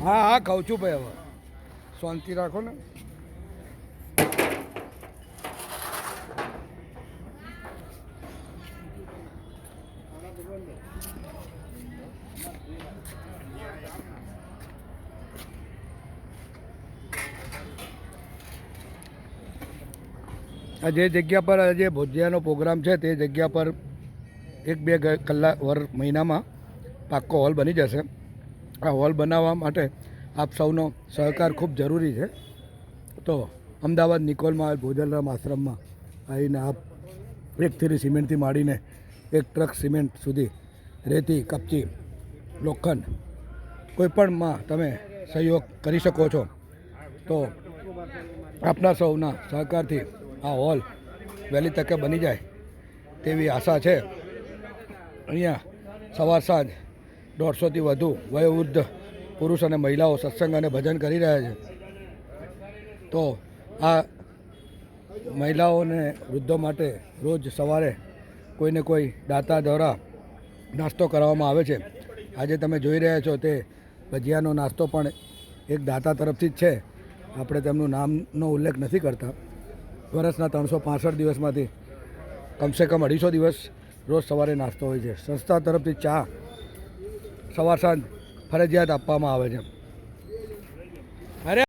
હા હા કહું છું ભાઈ હવે. શાંતિ રાખો ને. આ જે જગ્યા પર આજે ભોજિયાનો પ્રોગ્રામ છે તે જગ્યા પર એક બે કલાક, વર, મહિનામાં પાક્કો હોલ બની જશે. આ હોલ બનાવવા માટે આપ સૌનો સહકાર ખૂબ જરૂરી છે. તો અમદાવાદ નિકોલમાં આવેલ ભોજનરામ આશ્રમમાં આવીને આપ એક થેલી સિમેન્ટથી માંડીને એક ટ્રક સિમેન્ટ સુધી રેતી, કપચી, લોખંડ કોઈપણમાં તમે સહયોગ કરી શકો છો. તો આપના સૌના સહકારથી આ હોલ વહેલી તકે બની જાય તેવી આશા છે. અહીંયા સવાર સાંજ દોઢસોથી વધુ વયોવૃદ્ધ પુરુષ અને મહિલાઓ સત્સંગ અને ભજન કરી રહ્યા છે. તો આ મહિલાઓને વૃદ્ધો માટે રોજ સવારે કોઈને કોઈ દાતા દ્વારા નાસ્તો કરાવવામાં આવે છે. આજે તમે જોઈ રહ્યા છો તે ભજીયાનો નાસ્તો પણ એક દાતા તરફથી જ છે. આપણે તેમનું નામનો ઉલ્લેખ નથી કરતા. વર્ષના ત્રણસો પાસઠ દિવસમાંથી કમસે કમ અઢીસો દિવસ રોજ સવારે નાસ્તો હોય છે. સંસ્થા તરફથી ચા સવાર સાંજ ફરજિયાત આપવામાં આવે છે.